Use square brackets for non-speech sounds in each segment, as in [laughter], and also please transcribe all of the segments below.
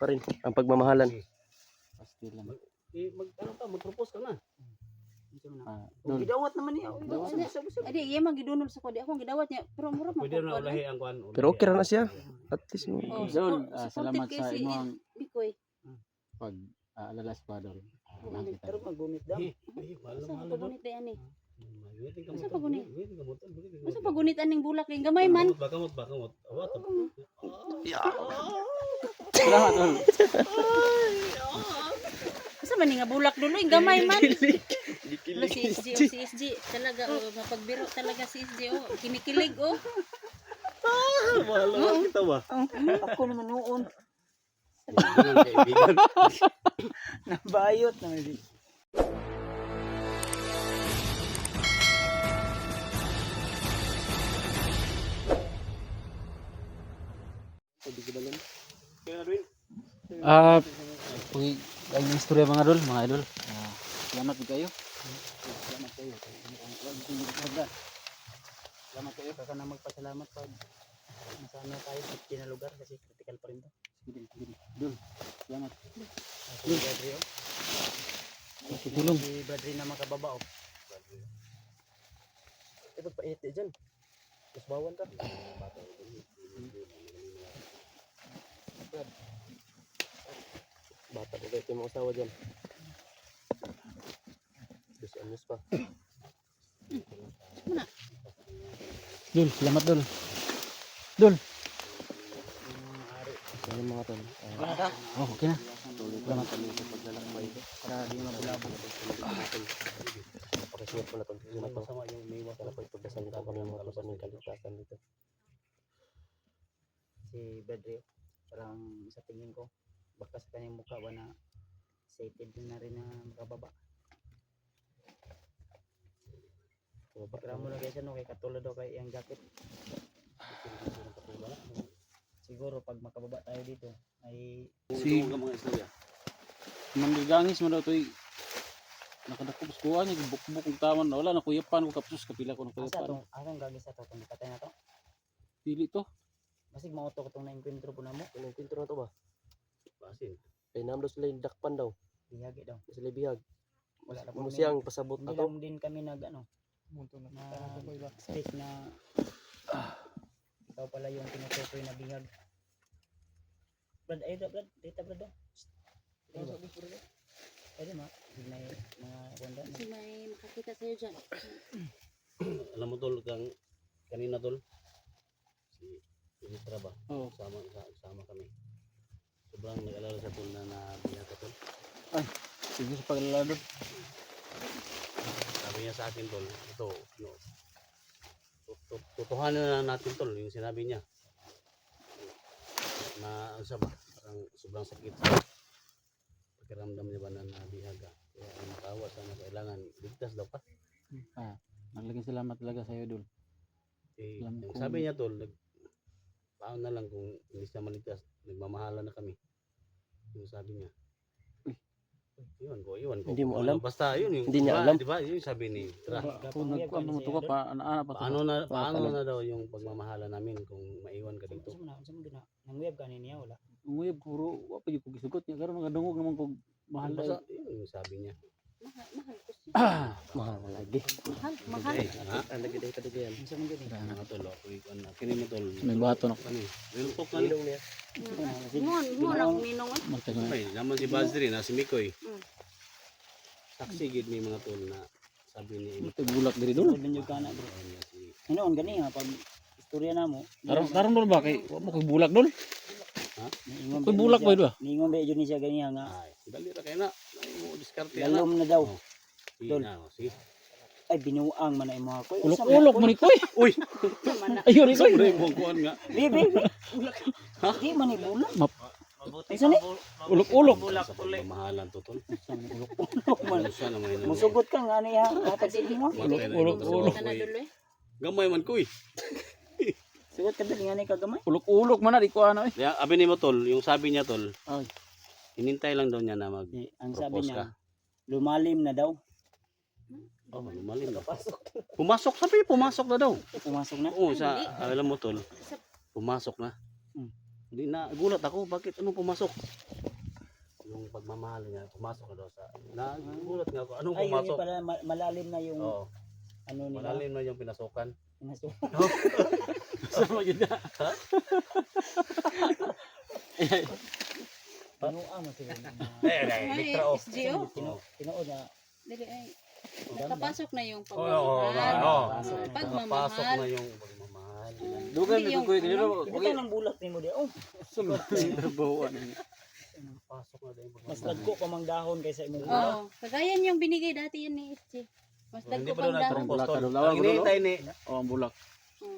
pa rin ang pagmamahalan. Pastil lang. Eh, mag, ano ka, mag-propose ka na. Ah, dol. gidawat naman niya. Adi, iya magidunol sa ko. Di ako gidawat niya. Pero mura Pwede na ulahi ang kuan. Pero okay ra na siya. At least Oh, support- ah, supported salamat sa imong Bikoy. pag ah, alalas pa nakita. Pero magunit daw. Asa pagunit dayan ni? Asa pagunit? Asa pagunit aning bulak ning gamay man? Bakamot, bakamot. Awa, Salamat dol. Asa man nga bulak dulo ing gamay man? Lo si SG o si SG talaga oh, mapagbiro talaga si SG oh. Kinikilig oh. Wala kita ba? Ako naman noon. [laughs] Nabayot na may Ah, uh, ang istorya mga idol, mga idol. Ah, salamat po kayo. Salamat kayo. Salamat kayo kaka na magpasalamat pag nasana tayo sa kinalugar kasi critical pa rin to. Sige, sige. Dul. Salamat. Si Badri oh. Tutulong. Si Badri na makababa oh. Ito pa ite dyan. Mas bawan ka. Bata ko kayo yung mga asawa dyan. Dos anyos pa. Dul, salamat Dul. Dul. Yan mga tol. Ah, Oh, okay na. Salamat sa paglalakbay. Para di mabulabog. Pakishare ko na tol. Yun na to. Sana po ipagdasal nito kami mga tusan ng kaligtasan dito. Si Badri, parang sa tingin ko, baka sa kanyang mukha ba na excited na rin na makababa. Kaya mo na guys, ano, kay katulad daw kay yung jacket. Siguro pag makababa tayo dito, ay Si mga istorya. manggagangis mo daw ito nakadakop sa kuha niya, bukbuk ng taman, wala na kuyapan ko kapsus, kapila ko na Asa kuyapan. tong asang gagis sa to tong patay na to. Pili to. Basig mauto ko tong na-encuentro po namo. Anong pinto na to ba? Basin. Kay namdo sila yung dakpan daw. Bihagi daw. Sila bihag. Wala na po. Mo siyang pasabot Hindi ako. lang din kami nag ano. Na speak na ikaw pala yung tinutukoy na bihag. Brad, ay Brad, data Brad. daw. Pwede ma, may mga wanda. Kasi may makakita sa'yo dyan. Alam mo tol, kang kanina tol. Si Sinitra ba? Oo. Sama, sa- sama kami. Sobrang nag-alala sa tol na nabiyak ka tol. Sige sa paglalado. Sabi niya sa akin tol, ito, no. tu- tu- Tutuhanan na natin tol, yung sinabi niya. Na, ano siya ba? Parang sobrang sakit sa pakiramdam niya ba na nabihaga. Kaya ang makawa sana kailangan ligtas daw pa. Ah, naglaking salamat talaga sa iyo, Dul. Eh, sabi niya tol, nag, paano na lang kung hindi siya maligtas, nagmamahalan na kami. Yung sabi niya. Uy. Iwan ko, iwan ko. Hindi mo alam? ano, Basta yun, yung, Hindi niya diba- alam? Diba, yun yung sabi ni Tra. Kung nagkuhan mo to ka pa, ana-ana pa to. Paano na, Pa- paano na daw yung pagmamahala namin kung maiwan ka dito? Unsa man unsa man gina? Nang web kanin niya wala. Nguyab puro, wa pa yung kugisugot niya. Karoon mga dungog naman kog mahal Basta, na. yun yung sabi niya. Mahal, mahal ko siya. Ah! Mahal na lagi. Mahal, mahal. Eh, ha? Ang lagi dahil kadigay yan. Unsa man gini? Mga tol, ako ikaw na. Kini mo tol. May bato na. Ano eh, real talk na ni. Ilong niya. Ngon, ngon ang ninong ah. Marta ko na. Ay, naman si Bazri na si Mikoy. Mm. Saksi gid may mga tol na sabi ni Imo. Marta bulak diri, Dul. Dul ninyo kana bro. Si Hinoon gani ha pag istorya namo. Karoon, karoon Dul ba? Kay, mo ko'y bulak, Dul. Ko'y ba bulak ba ito? Niingon ba yun siya gani nga Ay, dali ra kay na. Ay mo diskarte na. lalom na daw. Dol. oh, sige. Ay binuang man [laughs] ay mga koy. Ulok-ulok mo ni Koy. Uy, Mana. Ayun ni Koy. sobre mo kuan nga. Bibi. Di man ni bulak. Map. Isa ni. Ulok-ulok. Sa pagmamahalan to tol. Man. Ano. Musugot ka nga niya. Hatag sa mo. Matay na Ulok, ito, ulok. sa Ka na baboy. dulo eh. Gamay man kuy. Sugot ka dali nga kagamay. Ulok-ulok man na, di ko ano eh. Kaya abi ni mo tol, yung sabi niya tol, Ay. hinintay lang daw niya na mag Di, ang sabi propose niya, ka. lumalim na daw. Oh, lumalim na. Pumasok sabi, pumasok na daw. Pumasok na. Oo, sa alam mo tol, pumasok na. Hmm. Hindi na, gulat ako, bakit anong pumasok? Yung pagmamahal niya, pumasok na daw sa, nagulat nga ako, anong Ay, yun pumasok? yung pala, ma- malalim na yung Oo, ano nila. malalim na yung pinasukan. Pinaso- [laughs] [laughs] Sama yun na. Tinuan mo sila. Eh, eh, elektra off. SGO. Tinu- Tinuod na. Dili ay. Nakapasok na yung Oo, oo, pagmamahal. oo. Pasok na. Napasok Pagmamahal. na yung pagmamahal. Dugan yung ko kuya ano, Ibutang ng bulak ni mo di. Oh, na na. Na daw yung mas dagko pa mang dahon kaysa imong bulak. Oo. Kagayan yung binigay dati yun ni SG. Mas Oh, Hindi dagko pang dahon. Bulak ka daw. Ang hinihintay ni, O ang bulak.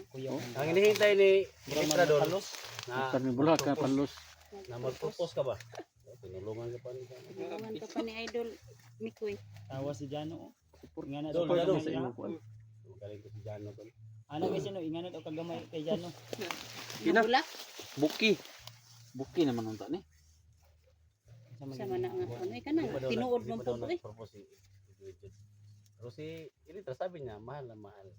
Kuya. ang hinihintay ni Halos. na, Kami bulak ka palos. na mag-propose ka ba? Tinulungan ka pa niya. Tulungan ka pa ni Idol Mikoy. Tawa si Jano. oh. Ingana Dol, sa dol. Sa imong kuan. Magaling ko si Jano tol. Ano kasi no, ingana o kagamay kay Jano. [laughs] Kina. Bulak. Buki. Buki naman unta ni. Sama na nga. Ano ka na. Pa daw Tinuod mo po eh. si. Pero si Elitra sabi niya, mahal na mahal.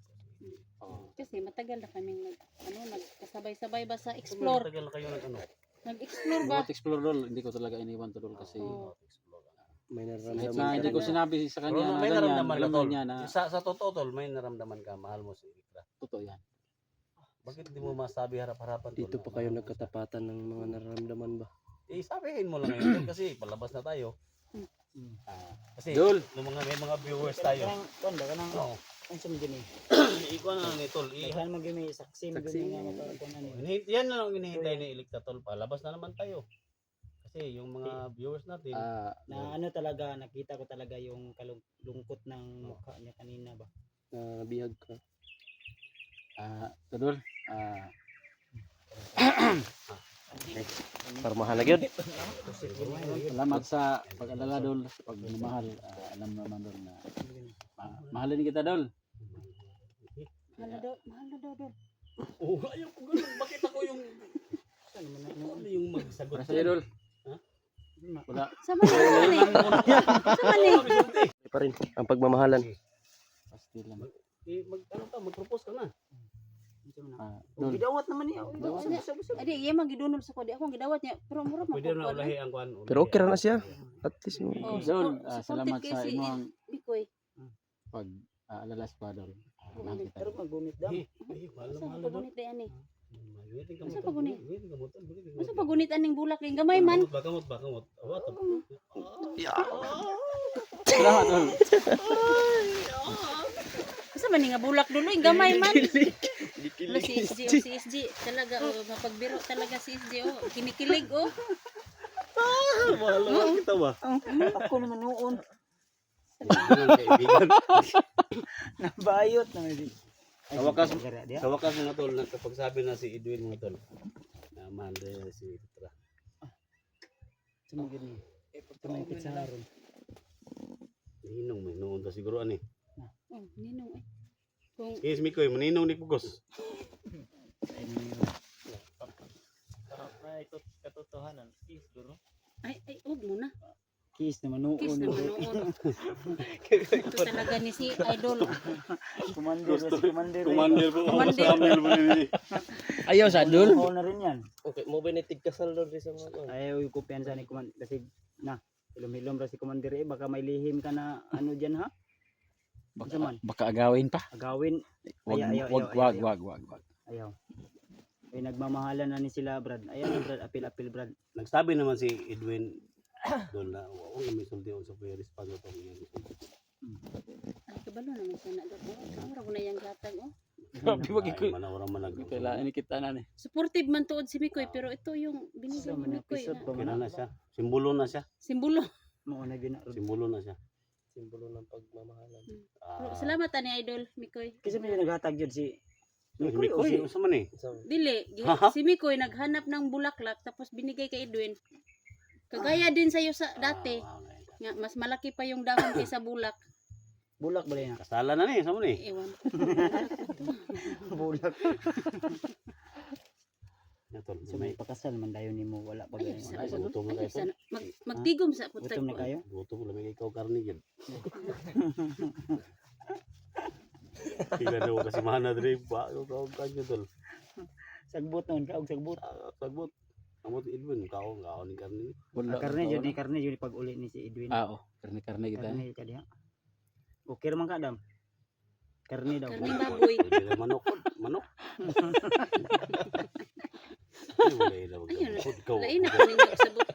Kasi matagal na kaming nag, ano, nagkasabay-sabay ba sa explore. Tagal na kayo nag ano. Nag-explore ba? Bawat explore dol, hindi ko talaga iniwan to dol kasi Oo. Explore. May kahit nararamdaman na ka hindi ko na. sinabi sa Pero kanya na may ganyan, naramdaman ka alam tol. niya na Sa, sa totoo tol, may naramdaman ka, mahal mo si Elitra. totoo yan. Bakit hindi mo masabi harap-harapan tol? Dito na pa kayo mahal mo nagkatapatan ng mga nararamdaman ba? Eh, sabihin mo lang ngayon tol, kasi palabas na tayo. Hmm. Ah, kasi Dol. nung mga may mga viewers tayo. Kon ba kanang Oo. ang sum gini. [clears throat] Ikuha na lang ni tol. I- Daghan gini saksi mo Saksi. nga makakuan ani. Hini- Yan na lang ang hinihintay ni Electa tol. Palabas na naman tayo. Kasi yung mga viewers natin, Ah, Na ano talaga nakita ko talaga yung kalungkot ng mukha niya kanina ba. Na bihag ka. ah, tol. Ah, [clears throat] Para mahalag yun. salamat sa pag-alala dol, sa pagmamahal. Ah, alam naman dol na ma- mahalin kita dol. Mahal na daw, mahal na daw, daw. oh, ayaw ko ganun. Bakit ako yung, ano yung magsagot? Para sa dol. Ha? Wala. Sama na, sama na. Sama na. Pa rin ang pagmamahalan. Pasti lang. Eh, mag, ano ka, mag-propose ka na. Ah, dol. gidawat naman niya. Dawat gidawat. Adi, iya man gidunol sa ko. Di ako gidawat niya. Pero mura Pwede na ulahi ang kwan. Pero okay ra na siya. At least yung... Oh, Dol, ah, salamat sa imong Mikoy. pag ah, alala sa dol. Ah, mahal kita. Pero magunit daw. Eh, eh, mahal na Asa mahal na doon. pagunit dayan ni? Magiting ka Asa mo, pagunit? mo, mo, aning bulak ning gamay man? Kamot ba, kamot ba, kamot. Awa, tol. Salamat dol. [laughs] Asa man ni nga bulak dulo ing gamay man? Wala si SG o si SG talaga oh, mapagbiro talaga si SG oh. Kinikilig oh. Mahal na kita ba? Ako naman noon. [laughs] Nabayot na may. Sa wakas, sa wakas mga tol, nagkapagsabi na si Edwin mga tol. Na mahal na si Elitra. Sumo gini. Tumay pizza haron. Ninong may noon to siguro ani. Oh, ninong eh. Kung Yes, Mikoy, maninong ni Pugos. katotohanan is duro. ay ay ug mo na. Kiss naman noon. Kiss naman noon. [laughs] Ito talaga ni si Idol. Commander, si commander. po. Commander. po ni. Ayaw sa dul. Oo na rin yan. Okay, mo ba nitig kasal doon sa mga... Ayaw yung kumpiyansa ni commander. Kasi na, hilom-hilom ra si commander eh. Baka may lihim ka na ano dyan ha. Baka, Saman. baka agawin pa. Agawin. Wag, Ayaw, ayaw, wag, ayaw, wag, ayaw. wag, wag, wag. Ayaw. Ay nagmamahalan na ni sila Brad. Ayaw na Brad. Apil-apil Brad. Nagsabi naman si Edwin [coughs] doon na wala na may sulti sa pwede pa to yung Ay kabalo naman siya na daw. Oh, Ora ko na yang gatag oh. Grabe wag ko. Manawara man nag. Kailangan ni kita na ni. Supportive man tuod si Mikoy pero ito yung binigay ni Mikoy episode na pa Okay man. na na siya. Simbolo na siya. simbolo. Mo na gina. Simbolo na siya. Simbolo ng pagmamahalan. Pero Ah, salamat ani Idol Mikoy. Kasi may naghatag yun si si Mikoy, usa man eh. Dili, [laughs] si Mikoy naghanap ng bulaklak tapos binigay kay Edwin. Kagaya din sa'yo sa dati. Ah, okay. Nga, mas malaki pa yung dahon kaysa bulak. bulak ba na? Kasala na ni, sa man eh. Ewan. [laughs] [laughs] bulak. Natol. So may pakasal man dayon nimo wala pa Ay, sa- Ay, sa gutom na Ay, kayo. sana- Mag, magtigom sa putay Gutom na kayo? Gutom lamig ikaw karni yan. Kila daw kasi mana dre ba ko ka kanyo tol. Sagbot noon ka og sagbot. Ah, Sagbot. Amo ti Edwin kao kao ni karni. Ah, karne jud ni karne jud pag uli ni si Edwin. Ah, oh. Karne-karne kita. karne ka diha. Okay ra man ka dam. Karne daw. Karning baboy. Pwede na manok. Manok. [laughs] Ay, wala ila wag. Ayun, Food ka. Lain na po ninyo sabot.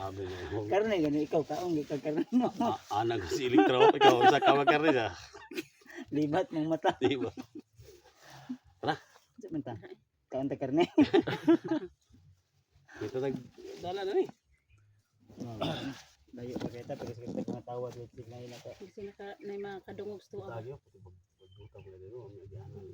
Abi na mo. Karne gani ikaw kaong gi ka karne mo. Ah, Anang si elektro ikaw sa kawa karni sa. [laughs] Libat mong mata. Di ba? Sa man ta. Kaon ta karne. [laughs] Ito nag dala na ni. Layo pa kita pero sa kita mga tawad with signal na ka. Kasi naka na mga kadungog sto. Lagi ako pagbuta ko dito ang nagyanan.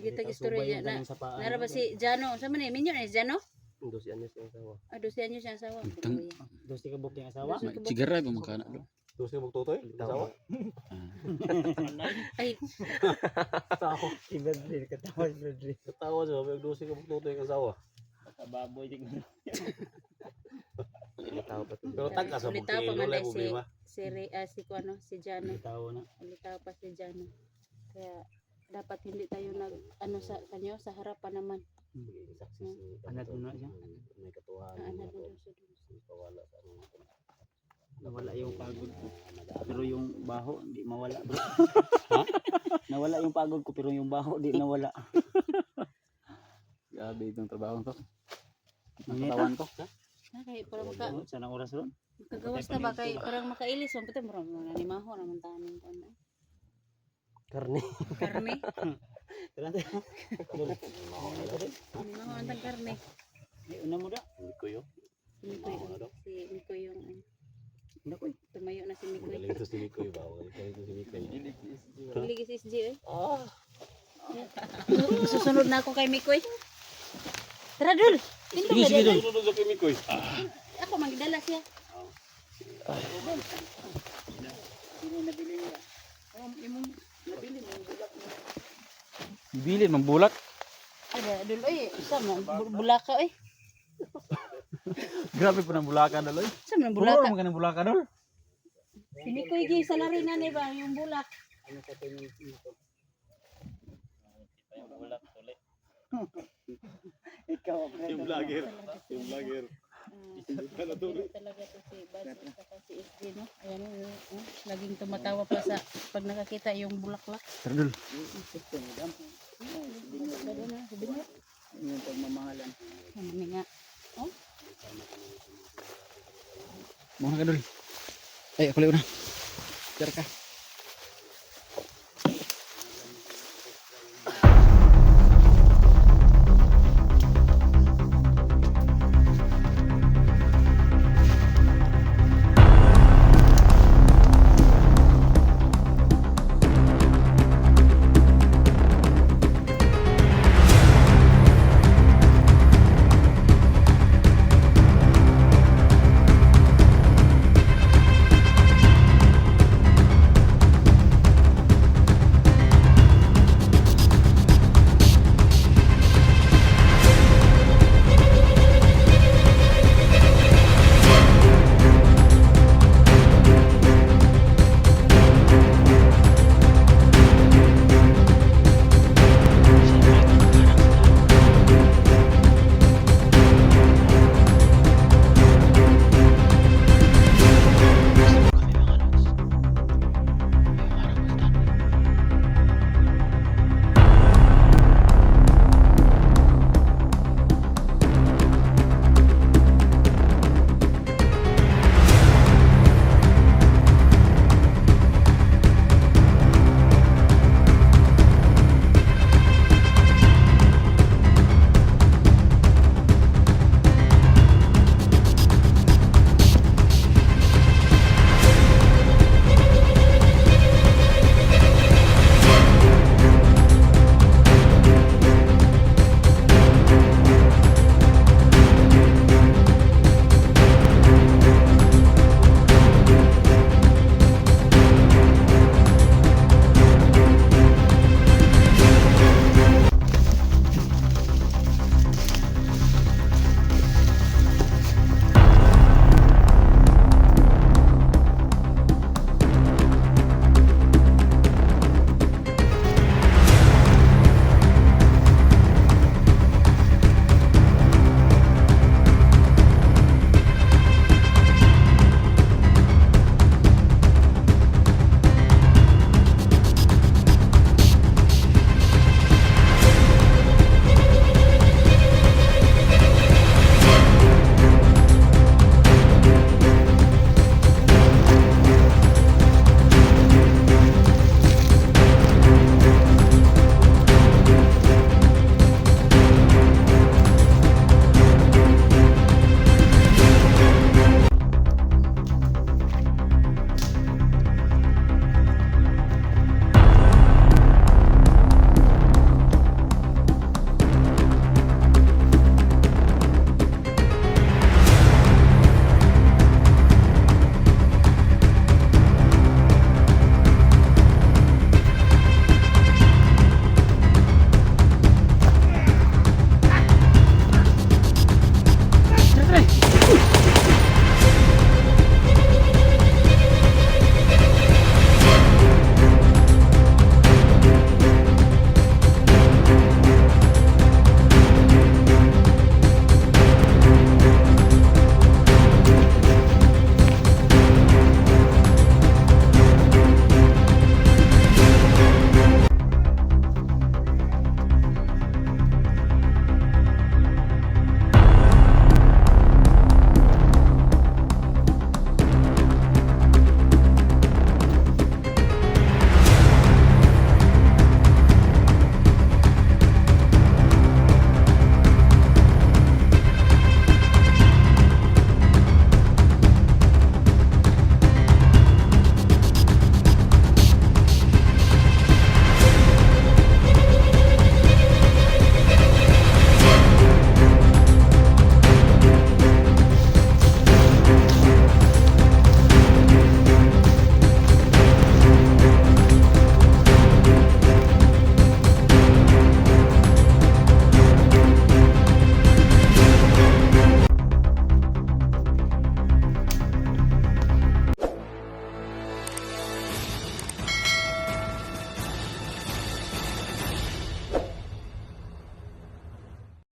Sige tag istorya na. Nara ba si Jano? Sa man eh, minyo na si Jano? Dos anyos yung asawa. Ah, dos niya siya asawa. Tang- Dos ka bukti nga asawa. Dos- Sigara ko makana do. Terus ka magtutoy? Asawa? Ay, Si Badri katawa si Badri. Katawa siya, may dosi ka magtutoy ang asawa. Tao pa to. Pero tag ka sa Ulitaw pa bukti, man wala dahil si si ah, si kuano si Jano. Tawo na. Ulitaw pa si Jano. Kaya dapat hindi tayo nag ano sa kanyo sa harapan naman. Saksi si Anad mo na siya. May katuhan. Ah, ano doon sa. Pawala sa ano. [laughs] Nawala yung pagod ko. Pero yung baho hindi mawala bro. Ha? Nawala yung pagod ko pero yung baho di nawala. Grabe itong trabaho to. Minita. Katawan ko. Na kay para maka Ano, Sana oras ron. makagawas na ba kay parang makailis pati mo na ni maho naman tanin ko na. Karne. Karne. Tara tayo. Ni maho ang karne. Ay, Una mo da. Hindi ko yun. Mikoy si Mikoy yung ano, Una ko. tumayo na si Mikoy. Magaling ito si Mikoy ba? Magaling ito si Mikoy. Kilig si SG eh. Susunod na ako kay Mikoy. Tara dul. Pinto Sige, na sige, dul. sunod sa kay Mikoy. Ako magdala siya. Sino nabili niya? Um, imong nabili mo yung bulak mo. Bilin mambulak. Ada dul oy, sama bu- bulaka oy. [laughs] Grabe po ng bulaka daloy. Sama ng Bulaka mo kanang bulaka dol. Si Mikoy gi sa lari na ni ba yung bulak. Ano sa tingin nito? Bulak tuloy. Ikaw ang Yung vlogger. Yung vlogger. Ano talaga to si Baz at saka si no. Ayan oh, oh, laging tumatawa pa sa pag nakakita yung bulaklak. Tara dol. Gusto mo dam. Sabi na, sabi na. Yung pagmamahalan. Ano nga. Muna ka dol. Ay, ako lang una. Tara ka.